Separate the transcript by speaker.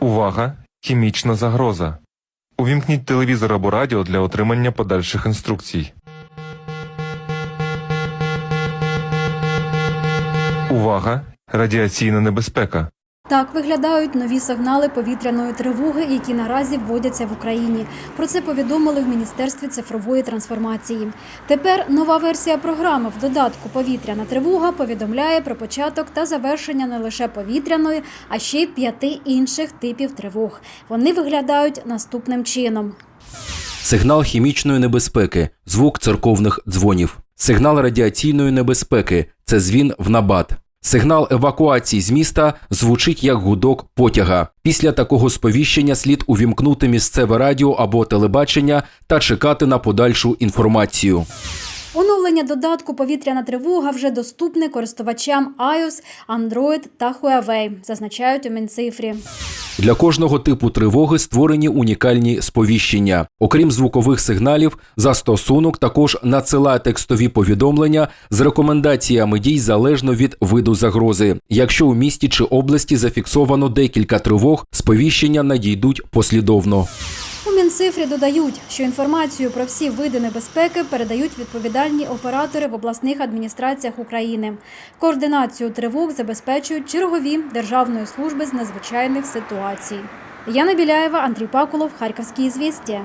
Speaker 1: Увага! Хімічна загроза. Увімкніть телевізор або радіо для отримання подальших інструкцій. Увага! Радіаційна небезпека.
Speaker 2: Так виглядають нові сигнали повітряної тривоги, які наразі вводяться в Україні. Про це повідомили в Міністерстві цифрової трансформації. Тепер нова версія програми в додатку Повітряна тривога повідомляє про початок та завершення не лише повітряної, а ще й п'яти інших типів тривог. Вони виглядають наступним чином.
Speaker 3: Сигнал хімічної небезпеки, звук церковних дзвонів. Сигнал радіаційної небезпеки це дзвін в набат. Сигнал евакуації з міста звучить як гудок потяга. Після такого сповіщення слід увімкнути місцеве радіо або телебачення та чекати на подальшу інформацію.
Speaker 2: Оновлення додатку Повітряна тривога вже доступне користувачам iOS, Android та Huawei, зазначають у Мінцифрі.
Speaker 3: Для кожного типу тривоги створені унікальні сповіщення. Окрім звукових сигналів, застосунок також надсилає текстові повідомлення з рекомендаціями дій залежно від виду загрози. Якщо у місті чи області зафіксовано декілька тривог, сповіщення надійдуть послідовно.
Speaker 2: У Мінцифрі додають, що інформацію про всі види небезпеки передають відповідальні оператори в обласних адміністраціях України. Координацію тривог забезпечують чергові Державної служби з надзвичайних ситуацій. Яна Біляєва, Андрій Пакулов, Харківські звістя.